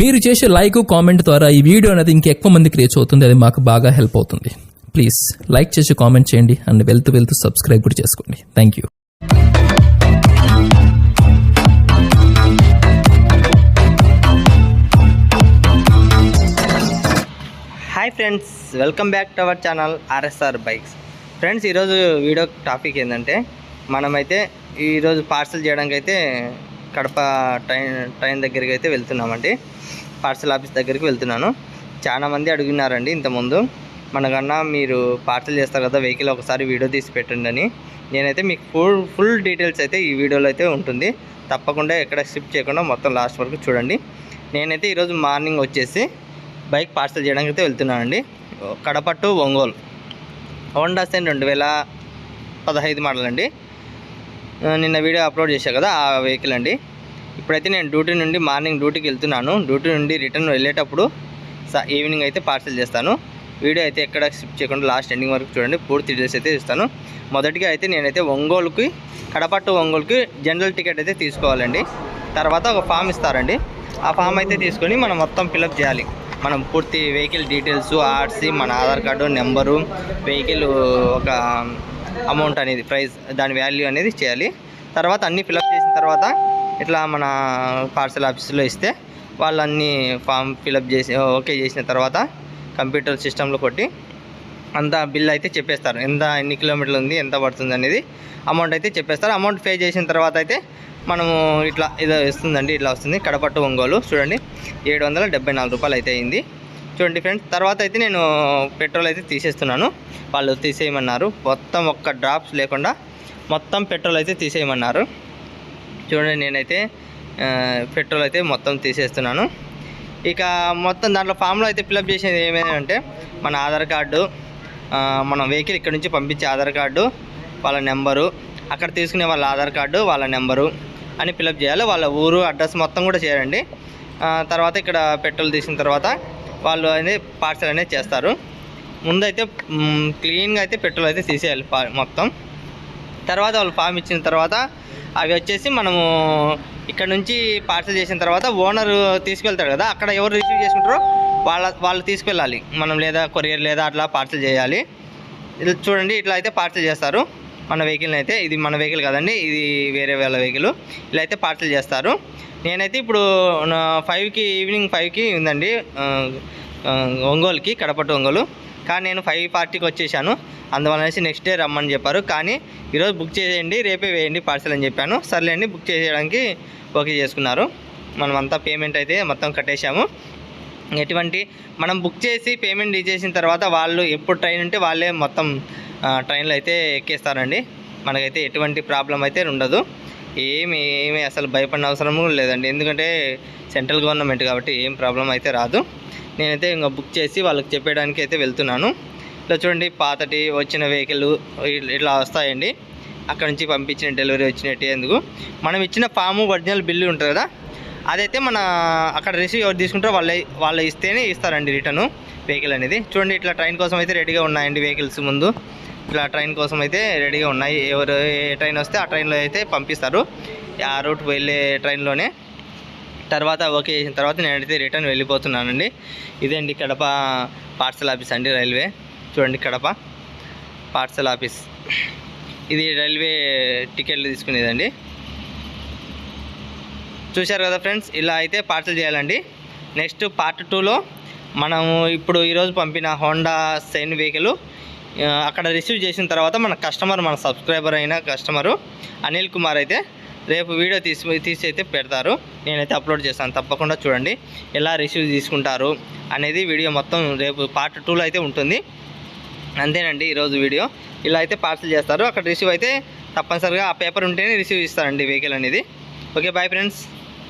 మీరు చేసే like comment ద్వారా ఈ వీడియో అనేది ఇంకెక్కువ మందికి రీచ్ అవుతుంది. అది మాకు బాగా హెల్ప్ అవుతుంది. ప్లీజ్ లైక్ చేసి కామెంట్ చేయండి. అండ్ వెళ్తూ వెళ్తూ సబ్స్క్రైబ్ కూడా చేసుకోండి. Thank you hi friends welcome back to our channel RSR bikes friends ఈరోజు వీడియో టాపిక్ ఏంటంటే మనమైతే ఈరోజు పార్సల్ చేయడానికి అయితే కడప ట్రైన్ ట్రైన్ దగ్గరికి అయితే వెళ్తున్నామండి. పార్సల్ ఆఫీస్ దగ్గరికి వెళ్తున్నాను. చాలా మంది అడుగున్నారండి ఇంతకుముందు. మనకన్నా మీరు పార్సల్ చేస్తారు కదా వెహికల్ ఒకసారి వీడియో తీసి పెట్టండి అని. నేనైతే మీకు ఫుల్ ఫుల్ డీటెయిల్స్ అయితే ఈ వీడియోలో అయితే ఉంటుంది. తప్పకుండా ఎక్కడ షిఫ్ట్ చేయకుండా మొత్తం లాస్ట్ వరకు చూడండి. నేనైతే ఈరోజు మార్నింగ్ వచ్చేసి బైక్ పార్సల్ చేయడానికి అయితే వెళ్తున్నానండి. కడప టు ఒంగోలు. హోండా సెన్ రెండు వేల పదహైదు మోడల్ అండి. నిన్న వీడియో అప్లోడ్ చేశా కదా ఆ వెహికల్ అండి. ఇప్పుడైతే నేను డ్యూటీ నుండి మార్నింగ్ డ్యూటీకి వెళ్తున్నాను. డ్యూటీ నుండి రిటర్న్ వెళ్ళేటప్పుడు ఈవినింగ్ అయితే పార్సల్ చేస్తాను. వీడియో అయితే ఎక్కడ స్కిప్ చేయకుండా లాస్ట్ ఎండింగ్ వరకు చూడండి. పూర్తి డీటెయిల్స్ అయితే ఇస్తాను. మొదటిగా అయితే నేనైతే ఒంగోలుకి కడప టు ఒంగోలుకి జనరల్ టికెట్ అయితే తీసుకోవాలండి. తర్వాత ఒక ఫామ్ ఇస్తారండి. ఆ ఫామ్ అయితే తీసుకొని మనం మొత్తం ఫిలప్ చేయాలి. మనం పూర్తి వెహికల్ డీటెయిల్స్ ఆర్సీ మన ఆధార్ కార్డు నెంబరు వెహికల్ ఒక అమౌంట్ అనేది ప్రైస్ దాని వాల్యూ అనేది చేయాలి. తర్వాత అన్నీ ఫిలప్ చేసిన తర్వాత ఇట్లా మన పార్సల్ ఆఫీస్లో ఇస్తే వాళ్ళు అన్నీ ఫామ్ ఫిలప్ చేసి ఓకే చేసిన తర్వాత కంప్యూటర్ సిస్టంలో కొట్టి అంత బిల్ అయితే చెప్పేస్తారు. ఎంత ఎన్ని కిలోమీటర్లు ఉంది ఎంత పడుతుంది అనేది అమౌంట్ అయితే చెప్పేస్తారు. అమౌంట్ పే చేసిన తర్వాత అయితే మనము ఇట్లా ఇది వస్తుందండి ఇట్లా వస్తుంది. కడపట్టు ఒంగోలు చూడండి. ఏడు వందల డెబ్బై నాలుగు రూపాయలు అయితే అయింది. చూడండి ఫ్రెండ్స్ తర్వాత అయితే నేను పెట్రోల్ అయితే తీసేస్తున్నాను. వాళ్ళు తీసేయమన్నారు. మొత్తం ఒక్క డ్రాప్స్ లేకుండా మొత్తం పెట్రోల్ అయితే తీసేయమన్నారు. చూడండి నేనైతే పెట్రోల్ అయితే మొత్తం తీసేస్తున్నాను. ఇక మొత్తం దాంట్లో ఫామ్లో అయితే ఫిలప్ చేసేది ఏమైందంటే మన ఆధార్ కార్డు మనం వెహికల్ ఇక్కడ నుంచి పంపించే ఆధార్ కార్డు వాళ్ళ నెంబరు అక్కడ తీసుకునే వాళ్ళ ఆధార్ కార్డు వాళ్ళ నెంబరు అని ఫిల్అప్ చేయాలి. వాళ్ళ ఊరు అడ్రస్ మొత్తం కూడా చేయండి. తర్వాత ఇక్కడ పెట్రోల్ తీసిన తర్వాత వాళ్ళు అనేది పార్సల్ అనేది చేస్తారు. ముందైతే క్లీన్గా అయితే పెట్రోల్ అయితే తీసేయాలి మొత్తం. తర్వాత వాళ్ళు ఫామ్ ఇచ్చిన తర్వాత అవి వచ్చేసి మనము ఇక్కడ నుంచి పార్సల్ చేసిన తర్వాత ఓనర్ తీసుకెళ్తాడు కదా అక్కడ ఎవరు రిసీవ్ చేసుకుంటారో వాళ్ళ వాళ్ళు తీసుకెళ్ళాలి. మనం లేదా కొరియర్ లేదా అట్లా పార్సల్ చేయాలి. ఇది చూడండి ఇట్లా అయితే పార్సల్ చేస్తారు. మన వెహికల్ని అయితే ఇది మన వెహికల్ కదండి ఇది వేరే వాళ్ళ వెహికల్. ఇలా అయితే పార్సల్ చేస్తారు. నేనైతే ఇప్పుడు నా ఫైవ్కి ఈవినింగ్ ఫైవ్కి ఉందండి ఒంగోలుకి కడపట్టు ఒంగోలు. కానీ నేను ఫైవ్ పార్టీకి వచ్చేసాను. అందువలనేసి నెక్స్ట్ డే రమ్మని చెప్పారు. కానీ ఈరోజు బుక్ చేసేయండి రేపే వేయండి పార్సల్ అని చెప్పాను. సర్లేండి బుక్ చేసేయడానికి ఓకే చేసుకున్నారు. మనం అంతా పేమెంట్ అయితే మొత్తం కట్టేశాము. ఎటువంటి మనం బుక్ చేసి పేమెంట్ చేసిన తర్వాత వాళ్ళు ఎప్పుడు ట్రైన్ ఉంటే వాళ్ళే మొత్తం ట్రైన్లో అయితే ఎక్కేస్తారండి. మనకైతే ఎటువంటి ప్రాబ్లం అయితే ఉండదు. ఏమి ఏమి అసలు భయపడిన అవసరం లేదండి. ఎందుకంటే సెంట్రల్ గవర్నమెంట్ కాబట్టి ఏం ప్రాబ్లం అయితే రాదు. నేనైతే ఇంకా బుక్ చేసి వాళ్ళకి చెప్పడానికి అయితే వెళ్తున్నాను. ఇలా చూడండి పాతటి వచ్చిన వెహికల్ ఇట్లా వస్తాయండి. అక్కడ నుంచి పంపించిన డెలివరీ వచ్చినట్టు ఎందుకు? మనం ఇచ్చిన ఫాము ఒరిజినల్ బిల్లు ఉంటుంది కదా అదైతే మన అక్కడ రిసీవ్ ఎవరు తీసుకుంటారో వాళ్ళ వాళ్ళు ఇస్తేనే ఇస్తారండి రిటర్ను వెహికల్ అనేది. చూడండి ఇట్లా ట్రైన్ కోసం అయితే రెడీగా ఉన్నాయండి వెహికల్స్ ముందు. ఇట్లా ట్రైన్ కోసం అయితే రెడీగా ఉన్నాయి. ఎవరు ఏ ట్రైన్ వస్తే ఆ ట్రైన్లో అయితే పంపిస్తారు. ఆ రూట్ వెళ్ళే ట్రైన్లోనే. తర్వాత ఓకే చేసిన తర్వాత నేనైతే రిటర్న్ వెళ్ళిపోతున్నానండి. ఇదండి కడప పార్సల్ ఆఫీస్ అండి రైల్వే. చూడండి కడప పార్సల్ ఆఫీస్. ఇది రైల్వే టికెట్లు తీసుకునేదండి. చూశారు కదా ఫ్రెండ్స్ ఇలా అయితే పార్సల్ చేయాలండి. నెక్స్ట్ పార్ట్ టూలో మనము ఇప్పుడు ఈరోజు పంపిన హోండా సైన్ వెహికల్ అక్కడ రిసీవ్ చేసిన తర్వాత మన కస్టమర్ మన సబ్స్క్రైబర్ అయిన కస్టమరు అనిల్ కుమార్ అయితే రేపు వీడియో తీసి తీసి అయితే పెడతారు. నేనైతే అప్లోడ్ చేస్తాను. తప్పకుండా చూడండి. ఎలా రిసీవ్ తీసుకుంటారు అనేది వీడియో మొత్తం రేపు పార్ట్ టూలో అయితే ఉంటుంది. అంతేనండి ఈరోజు వీడియో. ఇలా అయితే పార్సల్ చేస్తారు. అక్కడ రిసీవ్ అయితే తప్పనిసరిగా ఆ పేపర్ ఉంటేనే రిసీవ్ ఇస్తారండి వెహికల్ అనేది. Okay bye friends